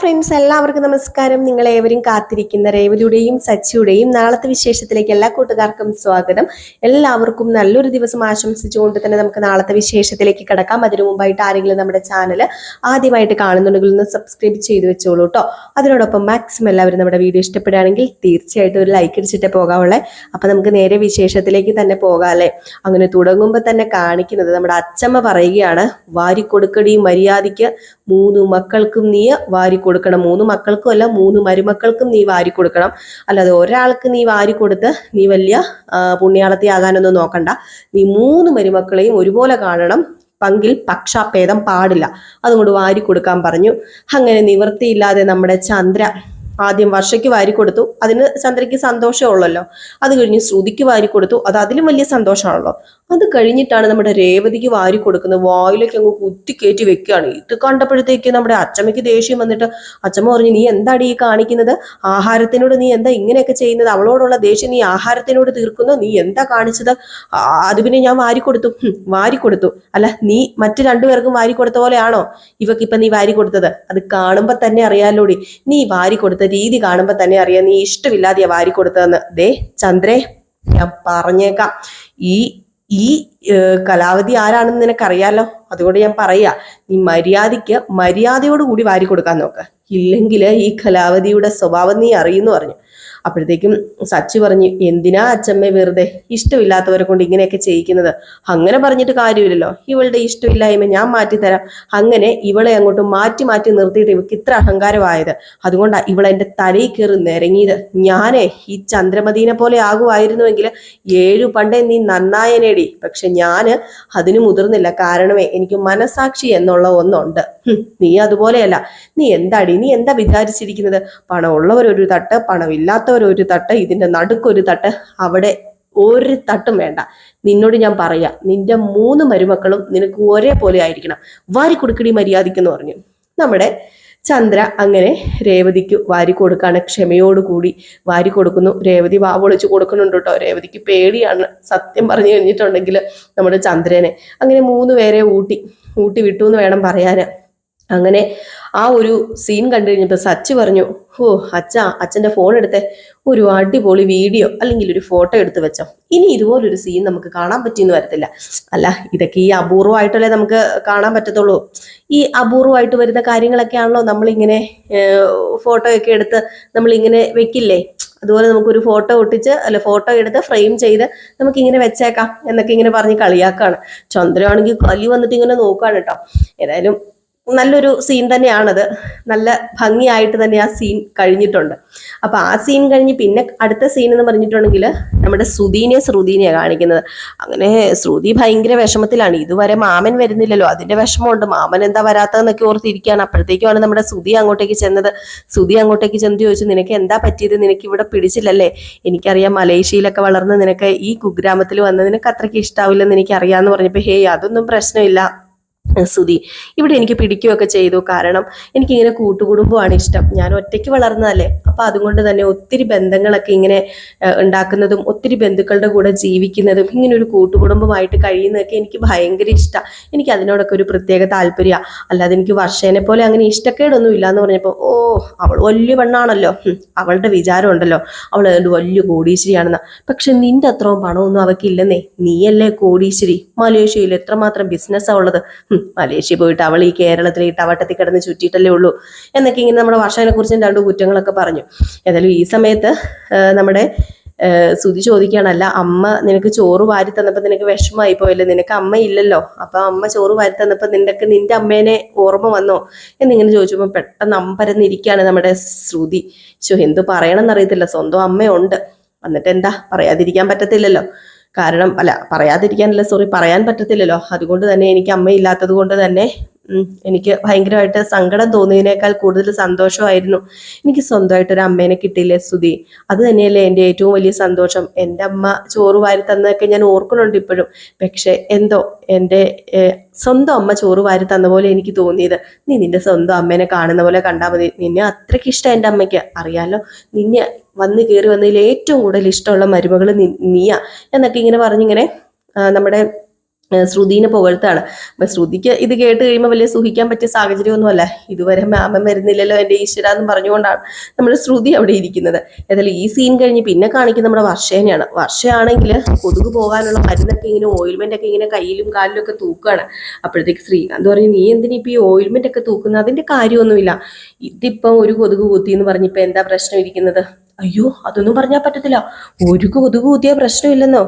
Friends എല്ലാവർക്കും നമസ്കാരം. നിങ്ങൾ ഏവരും കാത്തിരിക്കുന്ന രേവതിയുടെയും സച്ചിയുടെയും നാളത്തെ വിശേഷത്തിലേക്ക് എല്ലാ കൂട്ടുകാർക്കും സ്വാഗതം. എല്ലാവർക്കും നല്ലൊരു ദിവസം ആശംസിച്ചുകൊണ്ട് തന്നെ നമുക്ക് നാളത്തെ വിശേഷത്തിലേക്ക് കിടക്കാം. അതിനു മുമ്പായിട്ട് ആരെങ്കിലും നമ്മുടെ ചാനൽ ആദ്യമായിട്ട് കാണുന്നുണ്ടെങ്കിൽ ഒന്ന് സബ്സ്ക്രൈബ് ചെയ്ത് വെച്ചോളൂ കേട്ടോ അതിനോടൊപ്പം മാക്സിമം എല്ലാവരും നമ്മുടെ വീഡിയോ ഇഷ്ടപ്പെടുകയാണെങ്കിൽ തീർച്ചയായിട്ടും ഒരു ലൈക്ക് അടിച്ചിട്ട് പോകാവുള്ളേ. അപ്പൊ നമുക്ക് നേരെ വിശേഷത്തിലേക്ക് തന്നെ പോകാമല്ലേ അങ്ങനെ തുടങ്ങുമ്പോൾ തന്നെ കാണിക്കുന്നത് നമ്മുടെ അച്ചമ്മ പറയുകയാണ് വാരി കൊടുക്കടി മര്യാദയ്ക്ക് മൂന്ന് മക്കൾക്കും നീ വാരി കൊടുക്കണം. മൂന്ന് മക്കൾക്കും അല്ല മൂന്ന് മരുമക്കൾക്കും നീ വാരി കൊടുക്കണം. അല്ലാതെ ഒരാൾക്ക് നീ വാരി കൊടുത്ത് നീ വലിയ ആ, പുണ്യാളത്തി ആകാനൊന്നും നോക്കണ്ട. നീ മൂന്ന് മരുമക്കളെയും ഒരുപോലെ കാണണം. പങ്കിൽ പക്ഷാഭേദം പാടില്ല. അതുകൊണ്ട് വാരി കൊടുക്കാൻ പറഞ്ഞു. അങ്ങനെ നിവൃത്തിയില്ലാതെ നമ്മുടെ ചന്ദ്ര ആദ്യം വർഷയ്ക്ക് വാരി കൊടുത്തു. അതിന് ചന്ദ്രയ്ക്ക് സന്തോഷമുള്ളല്ലോ അത് കഴിഞ്ഞ് ശ്രുതിക്ക് വാരി കൊടുത്തു. അത് അതിലും വലിയ സന്തോഷമാണല്ലോ. അത് കഴിഞ്ഞിട്ടാണ് നമ്മുടെ രേവതിക്ക് വാരി കൊടുക്കുന്നത്. വായിലേക്ക് അങ്ങ് കുത്തിക്കയറ്റി വെക്കുകയാണ്. ഇത് കണ്ടപ്പോഴത്തേക്ക് നമ്മുടെ അച്ചമ്മയ്ക്ക് ദേഷ്യം വന്നിട്ട് അച്ചമ്മ പറഞ്ഞു നീ എന്താടി ഈ കാണിക്കുന്നത്? ആഹാരത്തിനോട് നീ എന്താ ഇങ്ങനെയൊക്കെ ചെയ്യുന്നത്? അവളോടുള്ള ദേഷ്യം നീ ആഹാരത്തിനോട് തീർക്കുന്നു? നീ എന്താ കാണിച്ചത്? അത് പിന്നെ ഞാൻ വാരി കൊടുത്തു. വാരി കൊടുത്തു. അല്ല നീ മറ്റു രണ്ടുപേർക്കും വാരി കൊടുത്ത പോലെയാണോ ഇവക്കിപ്പൊ നീ വാരി കൊടുത്തത്? അത് കാണുമ്പോ തന്നെ അറിയാലോടി. നീ വാരി കൊടുത്ത രീതി കാണുമ്പോ തന്നെ അറിയാം. നീ ഇഷ്ടമില്ലാതെയാ വാരി കൊടുത്തതെന്ന്. ദേ ചന്ദ്രേ ഞാൻ പറഞ്ഞേക്കാം. ഈ ഈ കലാവധി ആരാണെന്ന് നിനക്കറിയാലോ? അതുകൊണ്ട് ഞാൻ പറയാ നീ മര്യാദയ്ക്ക് മര്യാദയോട് കൂടി വാരി കൊടുക്കാൻ നോക്ക്. ഇല്ലെങ്കിൽ ഈ കലാവധിയുടെ സ്വഭാവം നീ അറിയുന്നു പറഞ്ഞു. അപ്പോഴത്തേക്കും സച്ചി പറഞ്ഞു എന്തിനാ അച്ഛമ്മ വെറുതെ ഇഷ്ടമില്ലാത്തവരെ കൊണ്ട് ഇങ്ങനെയൊക്കെ ചെയ്യിക്കുന്നത്? അങ്ങനെ പറഞ്ഞിട്ട് കാര്യമില്ലല്ലോ. ഇവളുടെ ഇഷ്ടമില്ലായ്മ ഞാൻ മാറ്റിത്തരാം. അങ്ങനെ ഇവളെ അങ്ങോട്ട് മാറ്റി മാറ്റി നിർത്തിയിട്ട് ഇവക്ക് ഇത്ര അഹങ്കാരമായത്. അതുകൊണ്ടാ ഇവളെ എന്റെ തലയിൽ കയറി നിരങ്ങിയത്. ഞാനേ ഈ ചന്ദ്രമതീനെ പോലെ ആകുമായിരുന്നുവെങ്കിൽ ഏഴു പണ്ടേ നീ നന്നായനേടി. പക്ഷെ ഞാൻ അതിന് മുതിർന്നില്ല. കാരണമേ എനിക്ക് മനസാക്ഷി എന്നുള്ള ഒന്നുണ്ട്. നീ അതുപോലെയല്ല. നീ എന്താടി? നീ എന്താ വിചാരിച്ചിരിക്കുന്നത്? പണമുള്ളവരൊരു തട്ട് പണമില്ലാത്തവരൊരു തട്ട് ഇതിന്റെ നടുക്കൊരു തട്ട്. അവിടെ ഒരു തട്ടും വേണ്ട. നിന്നോട് ഞാൻ പറയാ നിന്റെ മൂന്ന് മരുമക്കളും നിനക്ക് ഒരേപോലെ ആയിരിക്കണം. വാരി കൊടുക്കടി മര്യാദയ്ക്കെന്ന് പറഞ്ഞു. നമ്മുടെ ചന്ദ്ര അങ്ങനെ രേവതിക്ക് വാരി കൊടുക്കാണ്. ക്ഷമയോടുകൂടി വാരി കൊടുക്കുന്നു. രേവതി വാവൊളിച്ച് കൊടുക്കുന്നുണ്ട് കേട്ടോ. രേവതിക്ക് പേടിയാണ്. സത്യം പറഞ്ഞു കഴിഞ്ഞിട്ടുണ്ടെങ്കിൽ നമ്മുടെ ചന്ദ്രനെ. അങ്ങനെ മൂന്ന് പേരെ ഊട്ടി ഊട്ടി വിട്ടു എന്ന് വേണം പറയാന്. അങ്ങനെ ആ ഒരു സീൻ കണ്ടു കഴിഞ്ഞപ്പോൾ സച്ചി പറഞ്ഞു ഓ അച്ഛ അച്ഛന്റെ ഫോൺ എടുത്തേ. ഒരു അടിപൊളി വീഡിയോ അല്ലെങ്കിൽ ഒരു ഫോട്ടോ എടുത്ത് വെച്ചോ. ഇനി ഇതുപോലൊരു സീൻ നമുക്ക് കാണാൻ പറ്റിയെന്ന് വരത്തില്ല. അല്ല ഇതൊക്കെ ഈ അപൂർവമായിട്ടല്ലേ നമുക്ക് കാണാൻ പറ്റത്തുള്ളൂ. ഈ അപൂർവമായിട്ട് വരുന്ന കാര്യങ്ങളൊക്കെയാണല്ലോ നമ്മളിങ്ങനെ ഫോട്ടോയൊക്കെ എടുത്ത് നമ്മളിങ്ങനെ വെക്കില്ലേ? അതുപോലെ നമുക്കൊരു ഫോട്ടോ ഒട്ടിച്ച് അല്ല ഫോട്ടോ എടുത്ത് ഫ്രെയിം ചെയ്ത് നമുക്ക് ഇങ്ങനെ വെച്ചേക്കാം എന്നൊക്കെ ഇങ്ങനെ പറഞ്ഞ് കളിയാക്കാണ്. ചന്ദ്രമാണെങ്കിൽ കലി വന്നിട്ട് ഇങ്ങനെ നോക്കാണ് കേട്ടോ. ഏതായാലും നല്ലൊരു സീൻ തന്നെയാണത്. നല്ല ഭംഗിയായിട്ട് തന്നെ ആ സീൻ കഴിഞ്ഞിട്ടുണ്ട്. അപ്പൊ ആ സീൻ കഴിഞ്ഞ് പിന്നെ അടുത്ത സീൻ എന്ന് പറഞ്ഞിട്ടുണ്ടെങ്കിൽ നമ്മുടെ ശ്രുതിനെ ശ്രുതിനെയാണ് കാണിക്കുന്നത്. അങ്ങനെ ശ്രുതി ഭയങ്കര വിഷമത്തിലാണ്. ഇതുവരെ മാമൻ വരുന്നില്ലല്ലോ. അതിന്റെ വിഷമമുണ്ട്. മാമൻ എന്താ വരാത്തതെന്നൊക്കെ ഓർത്തിരിക്കുകയാണ്. അപ്പോഴത്തേക്കുമാണ് നമ്മുടെ ശ്രുതി അങ്ങോട്ടേക്ക് ചെന്നത്. ശ്രുതി അങ്ങോട്ടേക്ക് ചെന്ന് ചോദിച്ചു നിനക്ക് എന്താ പറ്റിയത്? നിനക്ക് ഇവിടെ പിടിച്ചില്ലല്ലേ? എനിക്കറിയാം മലേഷ്യയിലൊക്കെ വളർന്ന് നിനക്ക് ഈ കുഗ്രാമത്തിൽ വന്ന് നിനക്ക് അത്രയ്ക്ക് ഇഷ്ടാവില്ലെന്ന് എനിക്കറിയാമെന്ന് പറഞ്ഞപ്പോൾ ഹേയ് അതൊന്നും പ്രശ്നമില്ല. സുധി ഇവിടെ എനിക്ക് പിടിക്കുകയൊക്കെ ചെയ്തു. കാരണം എനിക്കിങ്ങനെ കൂട്ടുകുടുംബമാണ് ഇഷ്ടം. ഞാൻ ഒറ്റയ്ക്ക് വളർന്നതല്ലേ. അപ്പൊ അതുകൊണ്ട് തന്നെ ഒത്തിരി ബന്ധങ്ങളൊക്കെ ഇങ്ങനെ ഉണ്ടാക്കുന്നതും ഒത്തിരി ബന്ധുക്കളുടെ കൂടെ ജീവിക്കുന്നതും ഇങ്ങനെ ഒരു കൂട്ടുകുടുംബമായിട്ട് കഴിയുന്നതൊക്കെ എനിക്ക് ഭയങ്കര ഇഷ്ടമാണ് എനിക്ക് അതിനോടൊക്കെ ഒരു പ്രത്യേക താല്പര്യമാണ് അല്ലാതെ എനിക്ക് വർഷേനെ പോലെ അങ്ങനെ ഇഷ്ടക്കേടൊന്നും ഇല്ല എന്ന് പറഞ്ഞപ്പോൾ ഓ അവൾ വലിയ പെണ്ണാണല്ലോ. അവളുടെ വിചാരം ഉണ്ടല്ലോ. അവൾ വലിയ കോടീശ്വരിയാണെന്ന്. പക്ഷെ നിന്റെ അത്രയും പണമൊന്നും അവക്കില്ലെന്നേ. നീയല്ലേ കോടീശ്വരി. മലേഷ്യയിൽ എത്രമാത്രം ബിസിനസ്സാണ് ഉള്ളത്. മലേഷ്യ പോയിട്ട് അവൾ ഈ കേരളത്തിൽ ഈ ടവട്ടത്തിൽ കിടന്ന് ചുറ്റിയിട്ടല്ലേ ഉള്ളൂ എന്നൊക്കെ ഇങ്ങനെ നമ്മുടെ വർഷനെ കുറിച്ചും രണ്ടു കുറ്റങ്ങളൊക്കെ പറഞ്ഞു. ഏതായാലും ഈ സമയത്ത് നമ്മുടെ സുതി ചോദിക്കുകയാണല്ല അമ്മ നിനക്ക് ചോറ് വാരി തന്നപ്പോൾ നിനക്ക് വിഷമമായി പോയല്ലേ? നിനക്ക് അമ്മ ഇല്ലല്ലോ. അപ്പൊ അമ്മ ചോറ് വാരി തന്നപ്പോൾ നിനക്ക് നിന്റെ അമ്മേനെ ഓർമ്മ വന്നോ? എന്നിങ്ങനെ ചോദിച്ചപ്പോൾ പെട്ടെന്ന് അമ്പരന്നിരിക്കുകയാണ് നമ്മുടെ ശ്രുതി. ശോ എന്തു പറയണമെന്നറിയത്തില്ല സ്വന്തം അമ്മയുണ്ട്. എന്നിട്ട് എന്താ പറയാതിരിക്കാൻ പറ്റത്തില്ലല്ലോ. കാരണം അല്ല പറയാതിരിക്കാനല്ല സോറി പറയാൻ പറ്റത്തില്ലല്ലോ. അതുകൊണ്ട് തന്നെ എനിക്ക് അമ്മയില്ലാത്തത് കൊണ്ട് തന്നെ എനിക്ക് ഭയങ്കരമായിട്ട് സങ്കടം തോന്നിയതിനേക്കാൾ കൂടുതൽ സന്തോഷമായിരുന്നു. എനിക്ക് സ്വന്തമായിട്ട് ഒരു അമ്മേനെ കിട്ടിയില്ലേ സ്തുതി അത് തന്നെയല്ലേ എന്റെ ഏറ്റവും വലിയ സന്തോഷം. എന്റെ അമ്മ ചോറ് വാരി തന്നതൊക്കെ ഞാൻ ഓർക്കുന്നുണ്ട് ഇപ്പോഴും. പക്ഷേ എന്തോ എന്റെ സ്വന്തം അമ്മ ചോറ് വാരി തന്ന പോലെ എനിക്ക് തോന്നിയത്. നീ നിന്റെ സ്വന്തം അമ്മേനെ കാണുന്ന പോലെ കണ്ടാൽ മതി. നിന്നെ അത്രയ്ക്ക് ഇഷ്ടം എന്റെ അമ്മയ്ക്ക്. അറിയാലോ നിന്നെ വന്ന് കയറി വന്നതിൽ ഏറ്റവും കൂടുതൽ ഇഷ്ടമുള്ള മരുമകൾ നീയാ. എന്നൊക്കെ ഇങ്ങനെ പറഞ്ഞിങ്ങനെ നമ്മുടെ ശ്രുതിനെ പുകഴ്ത്താണ്. അപ്പൊ ശ്രുതിക്ക് ഇത് കേട്ട് കഴിയുമ്പോൾ വലിയ സുഖിക്കാൻ പറ്റിയ സാഹചര്യമൊന്നുമല്ല. ഇതുവരെ മാമൻ വരുന്നില്ലല്ലോ എന്റെ ഈശ്വര എന്ന് പറഞ്ഞുകൊണ്ടാണ് നമ്മുടെ ശ്രുതി അവിടെ ഇരിക്കുന്നത്. ഏതായാലും ഈ സീൻ കഴിഞ്ഞ് പിന്നെ കാണിക്കുന്നത് നമ്മുടെ വർഷേനെയാണ് വർഷയാണെങ്കിൽ കൊതുക് പോകാനുള്ള മരുന്നൊക്കെ ഇങ്ങനെ ഓയിൽമെന്റ് ഒക്കെ ഇങ്ങനെ കയ്യിലും കാലിലും ഒക്കെ തൂക്കുകയാണ് അപ്പോഴത്തേക്ക് ശ്രീ എന്ന് പറഞ്ഞു നീ എന്തിനാ ഇപ്പൊ ഈ ഓയിൽമെന്റ് ഒക്കെ തൂക്കുന്നത്? അതിന്റെ കാര്യമൊന്നുമില്ല. ഇതിപ്പം ഒരു കൊതുക് കുത്തി എന്ന് പറഞ്ഞിപ്പോ എന്താ പ്രശ്നം ഇരിക്കുന്നത്? അയ്യോ അതൊന്നും പറഞ്ഞാൽ പറ്റത്തില്ല. ഒരു കൊതുക് കുത്തിയ പ്രശ്നമില്ലെന്നോ?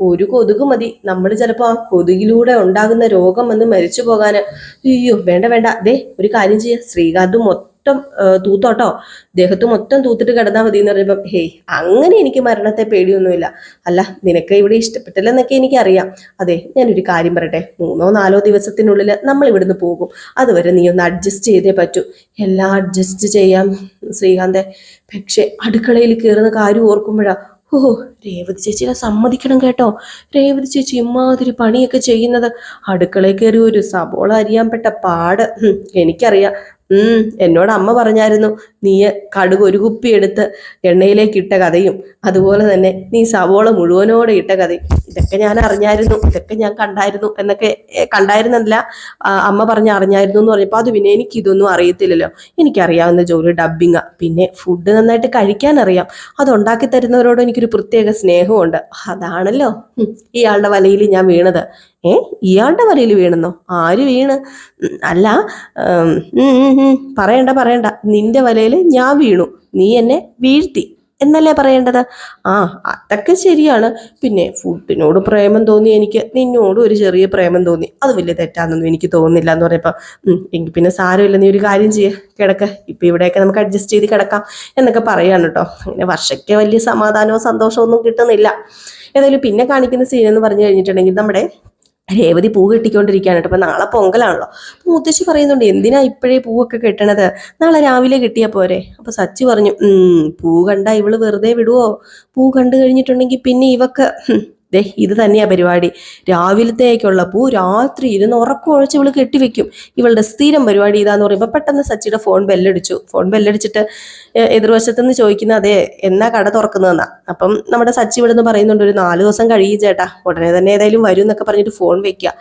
ഒരു കൊതുക് മതി. നമ്മൾ ചിലപ്പോൾ ആ കൊതുകിലൂടെ ഉണ്ടാകുന്ന രോഗം വന്ന് മരിച്ചു പോകാന്. അയ്യോ വേണ്ട വേണ്ട. ദേ ഒരു കാര്യം ചെയ്യാം. ശ്രീകാന്ത് മൊത്തം ആ, തൂത്തോട്ടോ? ദേഹത്ത് മൊത്തം തൂത്തിട്ട് കിടന്നാൽ മതി എന്ന് പറയുമ്പം ഹേയ് അങ്ങനെ എനിക്ക് മരണത്തെ പേടിയൊന്നുമില്ല. അല്ല നിനക്ക് ഇവിടെ ഇഷ്ടപ്പെട്ടില്ലെന്നൊക്കെ എനിക്കറിയാം. അതെ ഞാനൊരു കാര്യം പറയട്ടെ. മൂന്നോ നാലോ ദിവസത്തിനുള്ളിൽ നമ്മൾ ഇവിടുന്ന് പോകും. അതുവരെ നീ ഒന്ന് അഡ്ജസ്റ്റ് ചെയ്തേ പറ്റൂ. എല്ലാം അഡ്ജസ്റ്റ് ചെയ്യാം ശ്രീകാന്തെ. പക്ഷെ അടുക്കളയിൽ കയറുന്ന കാര്യം ഓർക്കുമ്പോഴാ ഓ രേവതി ചേച്ചിനെ സമ്മതിക്കണം കേട്ടോ. രേവതി ചേച്ചി ഇമാതിരി പണിയൊക്കെ ചെയ്യുന്നത്. അടുക്കളയിൽ കയറി ഒരു സബോള അരിയാൻ പെട്ട പാട്. എനിക്കറിയാം. ഉം എന്നോട് അമ്മ പറഞ്ഞായിരുന്നു നീ കടുക് ഒരു കുപ്പി എടുത്ത് എണ്ണയിലേക്ക് ഇട്ട കഥയും അതുപോലെ തന്നെ നീ സവോള മുഴുവനോടെ ഇട്ട കഥയും. ഇതൊക്കെ ഞാൻ അറിഞ്ഞായിരുന്നു ഇതൊക്കെ ഞാൻ കണ്ടായിരുന്നു എന്നൊക്കെ കണ്ടായിരുന്നല്ല അമ്മ പറഞ്ഞ അറിഞ്ഞായിരുന്നു എന്ന് പറഞ്ഞപ്പോൾ അത് പിന്നെ എനിക്ക് ഇതൊന്നും അറിയത്തില്ലല്ലോ. എനിക്കറിയാവുന്ന ജോലി ഡബ്ബിങ്ങാ പിന്നെ ഫുഡ് നന്നായിട്ട് കഴിക്കാൻ അറിയാം. അത് ഉണ്ടാക്കി തരുന്നവരോട് എനിക്കൊരു പ്രത്യേക സ്നേഹമുണ്ട്. അതാണല്ലോ ഇയാളുടെ വലയിൽ ഞാൻ വീണത്. ഏ? ഇയാളുടെ വലയിൽ വീണെന്നോ? ആര് വീണ്? അല്ല പറയണ്ട പറയണ്ട. നിന്റെ വലയിൽ ഞാൻ വീണു. നീ എന്നെ വീഴ്ത്തി എന്നല്ലേ പറയേണ്ടത്? ആ അതൊക്കെ ശരിയാണ്. പിന്നെ ഫുഡിനോട് പ്രേമം തോന്നി എനിക്ക്. നിന്നോട് ഒരു ചെറിയ പ്രേമം തോന്നി. അത് വലിയ തെറ്റാന്നൊന്നും എനിക്ക് തോന്നുന്നില്ല എന്ന് പറയപ്പോൾ എങ്കിൽ പിന്നെ സാരമില്ല. നീ ഒരു കാര്യം ചെയ്യ. കിടക്ക. ഇപ്പം ഇവിടെയൊക്കെ നമുക്ക് അഡ്ജസ്റ്റ് ചെയ്ത് കിടക്കാം എന്നൊക്കെ പറയാണ് കേട്ടോ. അങ്ങനെ വർഷയ്ക്ക് വലിയ സമാധാനമോ സന്തോഷമോ ഒന്നും കിട്ടുന്നില്ല. ഏതായാലും പിന്നെ കാണിക്കുന്ന സീൻ എന്ന് പറഞ്ഞു കഴിഞ്ഞിട്ടുണ്ടെങ്കിൽ നമ്മുടെ രേവതി പൂ കെട്ടിക്കൊണ്ടിരിക്കുകയാണ് കേട്ടോ. അപ്പൊ നാളെ പൊങ്കലാണല്ലോ. അപ്പൊ മുത്തശ്ശി പറയുന്നുണ്ട് എന്തിനാ ഇപ്പോഴേ പൂവൊക്കെ കെട്ടണത്? നാളെ രാവിലെ കെട്ടിയാ പോരെ. അപ്പൊ സച്ചി പറഞ്ഞു പൂ കണ്ട ഇവൾ വെറുതെ വിടുവോ? പൂ കണ്ടു കഴിഞ്ഞിട്ടുണ്ടെങ്കിൽ പിന്നെ ഇവക്ക് ദേ ഇത് തന്നെയാണ് പരിപാടി. രാവിലത്തേക്കുള്ള പൂ രാത്രി ഇരുന്ന് ഉറക്കം ഒഴിച്ച് ഇവൾ കെട്ടിവെക്കും. ഇവളുടെ സ്ഥിരം പരിപാടി ഇതാന്ന് പറയുമ്പോൾ പെട്ടെന്ന് സച്ചിയുടെ ഫോൺ ബെല്ലടിച്ചു. ഫോൺ ബെല്ലടിച്ചിട്ട് എതിർവശത്ത് എതിർവശത്തുനിന്ന് ചോദിക്കുന്ന അതെ എന്നാ കട തുറക്കുന്നതെന്നാ. അപ്പം നമ്മുടെ സച്ചി ഇവിടെ നിന്ന് പറയുന്നുണ്ട് ഒരു നാല് ദിവസം കഴിയും ചേട്ടാ. ഉടനെ തന്നെ ഏതായാലും വരും എന്നൊക്കെ പറഞ്ഞിട്ട് ഫോൺ വെക്കുക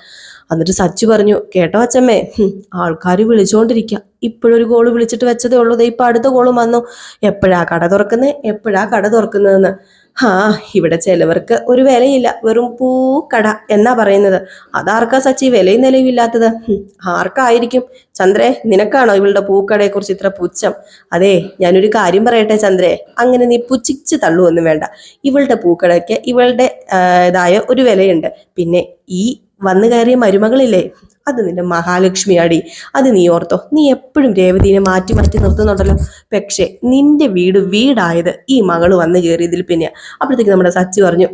എന്നിട്ട് സച്ചു പറഞ്ഞു കേട്ടോ അച്ചമ്മേ ആൾക്കാർ വിളിച്ചുകൊണ്ടിരിക്കുക ഇപ്പോഴൊരു ഗോൾ വിളിച്ചിട്ട് വെച്ചതേ ഉള്ളൂ. ഇപ്പൊ അടുത്ത ഗോളും വന്നു. എപ്പോഴാ കട തുറക്കുന്നേ? എപ്പോഴാ കട തുറക്കുന്നതെന്ന് ആ ഇവിടെ ചിലവർക്ക് ഒരു വിലയില്ല. വെറും പൂക്കട എന്നാ പറയുന്നത്. അതാർക്കാ സച്ചി വിലയും നിലവില്ലാത്തത് ആർക്കായിരിക്കും? ചന്ദ്രേ നിനക്കാണോ ഇവളുടെ പൂക്കടയെ കുറിച്ച് ഇത്ര പുച്ഛം? അതെ ഞാനൊരു കാര്യം പറയട്ടെ ചന്ദ്രേ. അങ്ങനെ നീ പുച്ഛിച്ച് തള്ളുവൊന്നും വേണ്ട. ഇവളുടെ പൂക്കടയ്ക്ക് ഇവളുടെ ഇതായ ഒരു വിലയുണ്ട്. പിന്നെ ഈ വന്നു കയറിയ മരുമകളില്ലേ? അത് നിന്റെ മഹാലക്ഷ്മിയാടി അത് നീ ഓർത്തോ. നീ എപ്പോഴും രേവതിനെ മാറ്റി മാറ്റി നിർത്തുന്നുണ്ടല്ലോ. പക്ഷേ നിന്റെ വീട് വീടായത് ഈ മകൾ വന്നു കയറിയതിൽ പിന്നെയാ. അപ്പോഴത്തേക്ക് നമ്മുടെ സച്ചി പറഞ്ഞു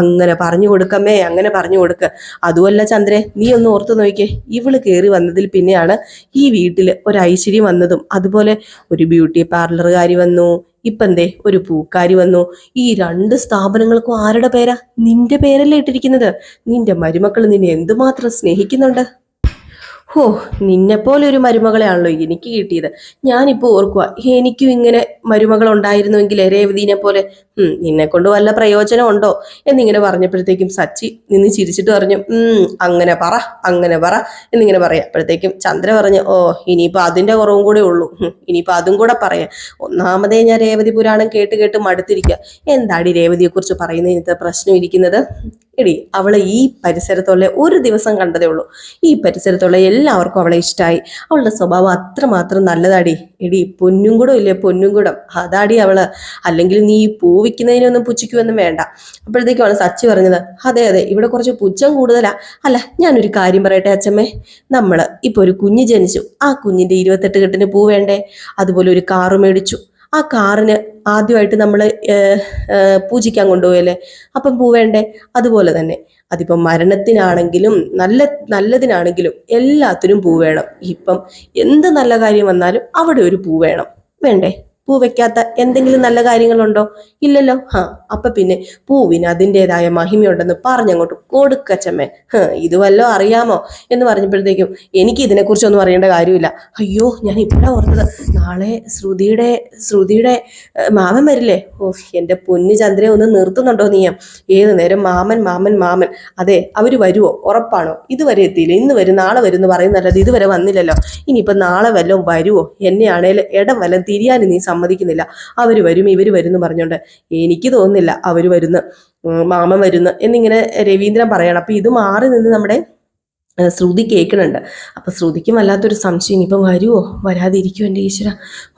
അങ്ങനെ പറഞ്ഞു കൊടുക്കമ്മേ അങ്ങനെ പറഞ്ഞു കൊടുക്ക. അതുമല്ല ചന്ദ്രേ നീ ഒന്ന് ഓർത്തു നോക്കിയേ ഇവൾ കയറി വന്നതിൽ പിന്നെയാണ് ഈ വീട്ടിൽ ഒരു ഐശ്വര്യം വന്നതും. അതുപോലെ ഒരു ബ്യൂട്ടി പാർലറുകാരി വന്നു ഇപ്പം എന്തേ ഒരു പൂക്കാരി വന്നു. ഈ രണ്ട് സ്ഥാപനങ്ങൾക്കും ആരുടെ പേരാ? നിന്റെ പേരല്ലേ ഇട്ടിരിക്കുന്നത്. നിന്റെ മരുമക്കൾ നിന്നെ എന്തുമാത്രം സ്നേഹിക്കുന്നുണ്ട്? ഹോ നിന്നെപ്പോലെ ഒരു മരുമകളെയാണല്ലോ എനിക്ക് കിട്ടിയത്. ഞാനിപ്പോൾ ഓർക്കുക എനിക്കും ഇങ്ങനെ മരുമകൾ ഉണ്ടായിരുന്നുവെങ്കിൽ രേവതിനെ പോലെ നിന്നെ കൊണ്ട് വല്ല പ്രയോജനം ഉണ്ടോ എന്നിങ്ങനെ പറഞ്ഞപ്പോഴത്തേക്കും സച്ചി നിന്ന് ചിരിച്ചിട്ട് പറഞ്ഞു അങ്ങനെ പറ അങ്ങനെ പറ എന്നിങ്ങനെ പറയാം. അപ്പോഴത്തേക്കും ചന്ദ്ര പറഞ്ഞു ഓ ഇനിയിപ്പോൾ അതിന്റെ കുറവും കൂടെ ഉള്ളൂ. ഇനിയിപ്പോൾ അതും കൂടെ പറയാം. ഒന്നാമതേ ഞാൻ രേവതി പുരാണം കേട്ട് കേട്ട് മടുത്തിരിക്കുക എന്താടി രേവതിയെക്കുറിച്ച് പറയുന്നതിന് ഇത്ര പ്രശ്നം ഇരിക്കുന്നത്? എടി അവളെ ഈ പരിസരത്തുള്ള ഒരു ദിവസം കണ്ടതേ ഉള്ളൂ. ഈ പരിസരത്തുള്ള എല്ലാവർക്കും അവളെ ഇഷ്ടമായി അവളുടെ സ്വഭാവം അത്രമാത്രം നല്ലതാടി. എടി പൊന്നും കൂടം ഇല്ലേ? പൊന്നും കൂടം അതാടി അവൾ. അല്ലെങ്കിൽ നീ ഈ പൂ വിൽക്കുന്നതിനൊന്നും പുച്ഛിക്കുമെന്നും വേണ്ട. അപ്പോഴത്തേക്കുമാണ് സച്ചി പറഞ്ഞത് അതെ അതെ ഇവിടെ കുറച്ച് പുച്ഛം കൂടുതലാ. അല്ല ഞാനൊരു കാര്യം പറയട്ടെ അച്ഛമ്മേ നമ്മൾ ഇപ്പൊ ഒരു കുഞ്ഞ് ജനിച്ചു. ആ കുഞ്ഞിന്റെ ഇരുപത്തെട്ട് കെട്ടിന് പൂ വേണ്ടേ? അതുപോലെ ഒരു കാറ് മേടിച്ചു. ആ കാറിന് ആദ്യമായിട്ട് നമ്മൾ പൂജിക്കാൻ കൊണ്ടുപോയല്ലേ അപ്പം പോവേണ്ടേ? അതുപോലെ തന്നെ. അതിപ്പം മരണത്തിനാണെങ്കിലും നല്ല നല്ലതിനാണെങ്കിലും എല്ലാത്തിനും പൂ വേണം. ഇപ്പം എന്ത് നല്ല കാര്യം വന്നാലും അവിടെ ഒരു പൂ വേണം. വേണ്ടേ? പൂ വെക്കാത്ത എന്തെങ്കിലും നല്ല കാര്യങ്ങളുണ്ടോ? ഇല്ലല്ലോ. ഹാ അപ്പൊ പിന്നെ പൂവിന് അതിന്റെതായ മഹിമയുണ്ടെന്ന് പറഞ്ഞങ്ങോട്ട് കൊടുക്കച്ചമ്മേ. ഇത് വല്ലോ അറിയാമോ? എന്ന് പറഞ്ഞപ്പോഴത്തേക്കും എനിക്ക് ഇതിനെക്കുറിച്ചൊന്നും അറിയേണ്ട കാര്യമില്ല. അയ്യോ ഞാൻ ഇപ്പോഴാണ് ഓർത്തത്. നാളെ ശ്രുതിയുടെ ശ്രുതിയുടെ മാമൻ വരില്ലേ? ഓ എന്റെ പൊന്നു ചന്ദ്രയെ ഒന്ന് നിർത്തുന്നുണ്ടോ നീ? ഏത് നേരം മാമൻ മാമൻ മാമൻ. അതെ അവർ വരുവോ? ഉറപ്പാണോ? ഇതുവരെ എത്തിയില്ല. ഇന്ന് വരും നാളെ വരും എന്ന് പറയുന്നല്ലത് ഇതുവരെ വന്നില്ലല്ലോ. ഇനിയിപ്പോൾ നാളെ വല്ലതും വരുവോ? എന്നെയാണേൽ ഇടം വല്ലതും തിരിയാനും നീ സമ്മതിക്കുന്നില്ല. അവർ വരും ഇവർ വരും എന്ന് പറഞ്ഞുകൊണ്ട് എനിക്ക് തോന്നുന്നില്ല അവർ വരുന്നു മാമൻ വരുന്നു എന്നിങ്ങനെ രവീന്ദ്രൻ പറയണം. അപ്പം ഇത് മാറി നിന്ന് നമ്മുടെ ശ്രുതി കേൾക്കുന്നുണ്ട്. അപ്പം ശ്രുതിക്കും വല്ലാത്തൊരു സംശയം. ഇനിയിപ്പം വരുമോ വരാതിരിക്കുമോ എന്റെ ഈശ്വര?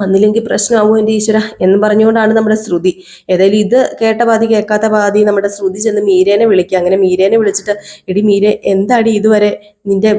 വന്നില്ലെങ്കിൽ പ്രശ്നമാവുമോ എന്റെ ഈശ്വര? എന്ന് പറഞ്ഞുകൊണ്ടാണ് നമ്മുടെ ശ്രുതി. ഏതായാലും ഇത് കേട്ട പാതി കേൾക്കാത്ത പാതി നമ്മുടെ ശ്രുതി ചെന്ന് മീരേനെ വിളിക്കുക. അങ്ങനെ മീരേനെ വിളിച്ചിട്ട് എടി മീരെ എന്താടി ഇതുവരെ നിന്റെ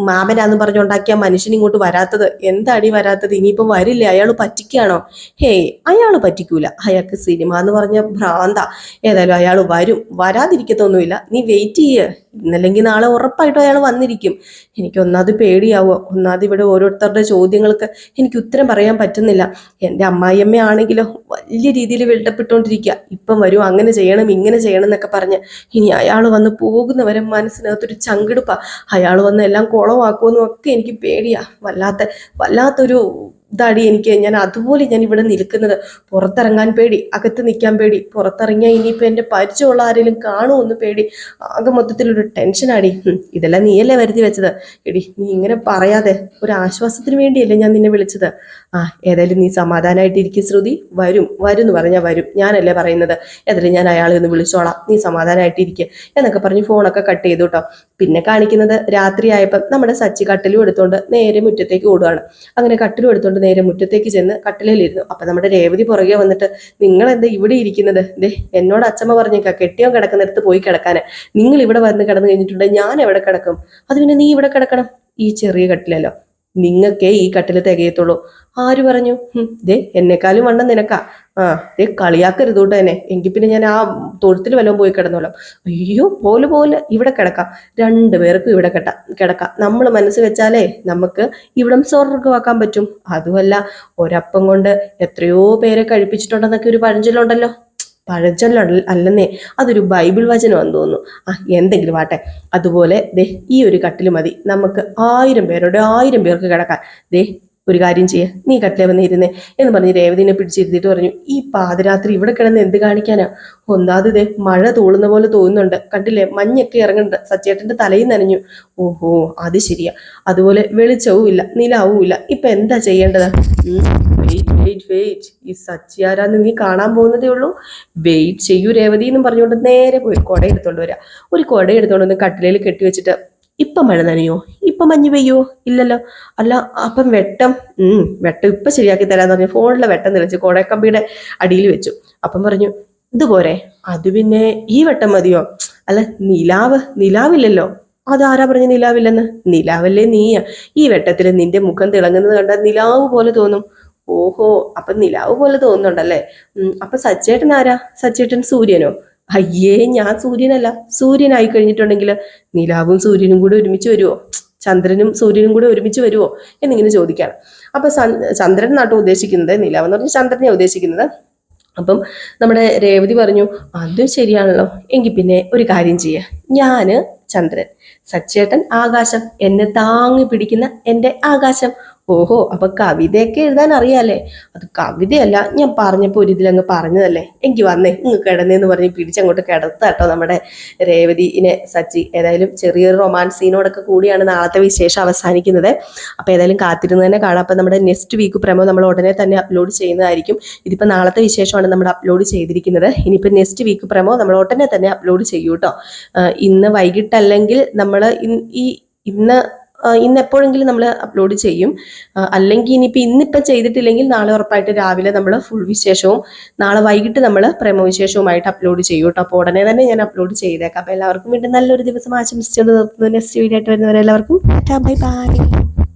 മാമനാന്ന് പറഞ്ഞുണ്ടാക്കിയ മനുഷ്യൻ ഇങ്ങോട്ട് വരാത്തത്. എന്താടി വരാത്തത്? ഇനിയിപ്പം വരില്ലേ? അയാൾ പറ്റിക്കുകയാണോ? ഹേയ് അയാൾ പറ്റിക്കൂല. അയാൾക്ക് സിനിമ എന്ന് പറഞ്ഞ ഭ്രാന്ത. ഏതായാലും അയാൾ വരും. വരാതിരിക്കത്തൊന്നുമില്ല. നീ വെയിറ്റ് ചെയ്യ്. ഇന്നല്ലെങ്കിൽ നാളെ ഉറപ്പായിട്ടും അയാൾ വന്നിരിക്കും. എനിക്ക് ഒന്നാമത് പേടിയാവോ ഒന്നാമത് ഇവിടെ ഓരോരുത്തരുടെ ചോദ്യങ്ങൾക്ക് എനിക്ക് ഉത്തരം പറയാൻ പറ്റുന്നില്ല. എന്റെ അമ്മായിയമ്മ ആണെങ്കിലും വലിയ രീതിയിൽ വെള്ളപ്പെട്ടുകൊണ്ടിരിക്കുക ഇപ്പം വരും അങ്ങനെ ചെയ്യണം ഇങ്ങനെ ചെയ്യണം എന്നൊക്കെ പറഞ്ഞ് ഇനി അയാൾ വന്ന് പോകുന്നവരെ മനസ്സിനകത്തൊരു ചങ്കിടുപ്പ. അയാൾ വന്ന് എല്ലാം കുളമാക്കുമെന്നും ഒക്കെ എനിക്ക് പേടിയാ. വല്ലാത്ത വല്ലാത്തൊരു ഇതാടി എനിക്ക് ഞാൻ അതുപോലെ ഞാൻ ഇവിടെ നിൽക്കുന്നത്. പുറത്തിറങ്ങാൻ പേടി അകത്ത് നിൽക്കാൻ പേടി. പുറത്തിറങ്ങിയാൽ ഇനിയിപ്പോൾ എന്റെ പരിചയമുള്ള ആരെങ്കിലും കാണുമെന്ന് പേടി. ആകെ മൊത്തത്തിലൊരു ടെൻഷനാടി ഇതെല്ലാം നീയല്ലേ വരുത്തി വെച്ചത്? എടി നീ ഇങ്ങനെ പറയാതെ ഒരു ആശ്വാസത്തിന് വേണ്ടിയല്ലേ ഞാൻ നിന്നെ വിളിച്ചത്? ആ ഏതായാലും നീ സമാധാനമായിട്ടിരിക്കും ശ്രുതി. വരും വരും എന്ന് പറഞ്ഞാൽ വരും. ഞാനല്ലേ പറയുന്നത്? ഏതായാലും ഞാൻ അയാളെ ഒന്ന് വിളിച്ചോളാം. നീ സമാധാനമായിട്ടിരിക്കുക എന്നൊക്കെ പറഞ്ഞ് ഫോണൊക്കെ കട്ട് ചെയ്തു കേട്ടോ പിന്നെ കാണിക്കുന്നത് രാത്രിയായപ്പം നമ്മുടെ സച്ചി കട്ടിലും എടുത്തുകൊണ്ട് നേരെ മുറ്റത്തേക്ക് ഓടുകയാണ് അങ്ങനെ കട്ടിലും എടുത്തുകൊണ്ട് നേരെ മുറ്റത്തേക്ക് ചെന്ന് കട്ടിലേലിരുന്നു. അപ്പൊ നമ്മുടെ രേവതി പുറകെ വന്നിട്ട് നിങ്ങൾ എന്താ ഇവിടെ ഇരിക്കുന്നത്? ദേ എന്നോട് അച്ഛമ്മ പറഞ്ഞേക്കാം കെട്ടിയോ കിടക്കുന്നിടത്ത് പോയി കിടക്കാന്. നിങ്ങൾ ഇവിടെ വന്ന് കിടന്നു കഴിഞ്ഞിട്ടുണ്ട് ഞാൻ എവിടെ കിടക്കും? അത് പിന്നെ നീ ഇവിടെ കിടക്കണം? ഈ ചെറിയ കട്ടിലല്ലോ. നിങ്ങൾക്കേ ഈ കട്ടിൽ തികയത്തുള്ളൂ. ആര് പറഞ്ഞു? ദേ എന്നെക്കാളും വണ്ണം നിനക്കാ. ആ ദേ കളിയാക്കരുത് കൊണ്ട് തന്നെ എങ്കിൽ പിന്നെ ഞാൻ ആ തൊഴുത്തിൽ വല്ലതും പോയി കിടന്നോളാം. അയ്യോ പോലെ പോലെ ഇവിടെ കിടക്കാം. രണ്ടു പേർക്കും ഇവിടെ കെട്ട കിടക്കാം. നമ്മൾ മനസ്സ് വെച്ചാലേ നമുക്ക് ഇവിടം സ്വർഗമാക്കാൻ പറ്റും. അതുമല്ല ഒരപ്പം കൊണ്ട് എത്രയോ പേരെ കഴിപ്പിച്ചിട്ടുണ്ടെന്നൊക്കെ ഒരു പഴഞ്ചൊല്ലുണ്ടല്ലോ. പഴഞ്ചൊല്ല അല്ലെന്നേ അതൊരു ബൈബിൾ വചനമാണെന്ന് തോന്നുന്നു. ആ എന്തെങ്കിലും ആട്ടെ അതുപോലെ ദേ ഈ ഒരു കട്ടിൽ മതി. നമുക്ക് ആയിരം പേരോട് ആയിരം പേർക്ക് കിടക്കാൻ. ദേ ഒരു കാര്യം ചെയ്യ. നീ കട്ടിലെ വന്നിരുന്നേ എന്ന് പറഞ്ഞ് രേവതിനെ പിടിച്ചിരുത്തിയിട്ട് പറഞ്ഞു ഈ പാതിരാത്രി ഇവിടെ കിടന്ന് എന്ത് കാണിക്കാനാ? ഒന്നാമത് മഴ തൂളുന്ന പോലെ തോന്നുന്നുണ്ട്. കണ്ടില്ലേ? മഞ്ഞൊക്കെ ഇറങ്ങുന്നുണ്ട്. സച്ചേട്ടന്റെ തലയിൽ നനഞ്ഞു. ഓഹോ അത് ശരിയാ. അതുപോലെ വെളിച്ചവും ഇല്ല നിലാവും ഇല്ല. ഇപ്പൊ എന്താ ചെയ്യേണ്ടത്? വെയിറ്റ് വെയിറ്റ് ഈ സച്ചിയാരാന്ന് നീ കാണാൻ പോകുന്നതേ ഉള്ളൂ. വെയിറ്റ് ചെയ്യൂ രേവതി എന്നും പറഞ്ഞുകൊണ്ട് നേരെ പോയി കുട എടുത്തോണ്ട് വരാ. ഒരു കുട എടുത്തോണ്ട് വന്ന് കട്ടിലയിൽ കെട്ടി വെച്ചിട്ട് ഇപ്പൊ മഴ നനയോ? ഇപ്പം മഞ്ഞ് പെയ്യോ? ഇല്ലല്ലോ. അല്ല അപ്പം വെട്ടം വെട്ടം ഇപ്പം ശരിയാക്കി തരാന്ന് പറഞ്ഞു ഫോണിലെ വെട്ടം തെളിച്ച് കോടക്കമ്പിയുടെ അടിയിൽ വെച്ചു. അപ്പം പറഞ്ഞു ഇതുപോരെ അത് പിന്നെ ഈ വെട്ടം മതിയോ? അല്ല നിലാവ് നിലാവില്ലല്ലോ. അതാരാ പറഞ്ഞ നിലാവില്ലെന്ന്? നിലാവല്ലേ നീയാ. ഈ വെട്ടത്തിൽ നിന്റെ മുഖം തിളങ്ങുന്നത് കണ്ടാൽ നിലാവ് പോലെ തോന്നും. ഓഹോ അപ്പൊ നിലാവ് പോലെ തോന്നുന്നുണ്ടല്ലേ? അപ്പൊ സച്ചേട്ടൻ ആരാ? സച്ചേട്ടൻ സൂര്യനോ? അയ്യേ ഞാൻ സൂര്യനല്ല. സൂര്യനായി കഴിഞ്ഞിട്ടുണ്ടെങ്കിൽ നിലാവും സൂര്യനും കൂടെ ഒരുമിച്ച് വരുമോ ചന്ദ്രനും സൂര്യനും കൂടെ ഒരുമിച്ച് വരുമോ എന്നിങ്ങനെ ചോദിക്കുകയാണ് അപ്പൊ ചന്ദ്രൻ നാട്ടം ഉദ്ദേശിക്കുന്നത് നിലാവ് എന്ന് പറഞ്ഞാൽ ചന്ദ്രനെ ഉദ്ദേശിക്കുന്നത്. അപ്പം നമ്മുടെ രേവതി പറഞ്ഞു അതും ശരിയാണല്ലോ. എങ്കിൽ പിന്നെ ഒരു കാര്യം ചെയ്യുക ഞാൻ ചന്ദ്രൻ സച്ചേട്ടൻ ആകാശം എന്നെ താങ്ങി പിടിക്കുന്ന എന്റെ ആകാശം. ഓഹോ അപ്പൊ കവിതയൊക്കെ എഴുതാൻ അറിയാലേ അത് കവിതയല്ല ഞാൻ പറഞ്ഞപ്പോൾ ഒരു ഇതിലങ്ങ് പറഞ്ഞതല്ലേ? എനിക്ക് വന്നേ ഇങ്ങ് കിടന്നേന്ന് പറഞ്ഞ് പിടിച്ചങ്ങോട്ട് കിടത്താട്ടോ നമ്മുടെ രേവതിനെ സച്ചി. ഏതായാലും ചെറിയൊരു റൊമാൻസ് സീനോടൊക്കെ കൂടിയാണ് നാളത്തെ വിശേഷം അവസാനിക്കുന്നത്. അപ്പോൾ ഏതായാലും കാത്തിരുന്ന് തന്നെ കാണാം. അപ്പം നമ്മുടെ നെക്സ്റ്റ് വീക്ക് പ്രമോ നമ്മൾ ഉടനെ തന്നെ അപ്ലോഡ് ചെയ്യുന്നതായിരിക്കും. ഇതിപ്പോൾ നാളത്തെ വിശേഷമാണ് നമ്മൾ അപ്ലോഡ് ചെയ്തിരിക്കുന്നത്. ഇനിയിപ്പോൾ നെക്സ്റ്റ് വീക്ക് പ്രമോ നമ്മൾ ഉടനെ തന്നെ അപ്ലോഡ് ചെയ്യൂ കേട്ടോ. ഇന്ന് വൈകിട്ടല്ലെങ്കിൽ നമ്മൾ ഈ ഇന്ന് ഇന്ന് എപ്പോഴെങ്കിലും നമ്മൾ അപ്ലോഡ് ചെയ്യും. അല്ലെങ്കിൽ ഇനിയിപ്പോൾ ഇന്നിപ്പോൾ ചെയ്തിട്ടില്ലെങ്കിൽ നാളെ ഉറപ്പായിട്ട് രാവിലെ നമ്മൾ ഫുൾ വിശേഷവും നാളെ വൈകിട്ട് നമ്മൾ പ്രേമവിശേഷവുമായിട്ട് അപ്ലോഡ് ചെയ്യും കേട്ടോ. അപ്പോൾ ഉടനെ തന്നെ ഞാൻ അപ്ലോഡ് ചെയ്തേക്കാം. അപ്പോൾ എല്ലാവർക്കും വീണ്ടും നല്ലൊരു ദിവസം ആശംസിച്ചുകൊണ്ട് നിർത്തുന്നു. നെക്സ്റ്റ് വീഡിയോ ആയിട്ട് വരുന്നവരെല്ലാവർക്കും ബൈ ബൈ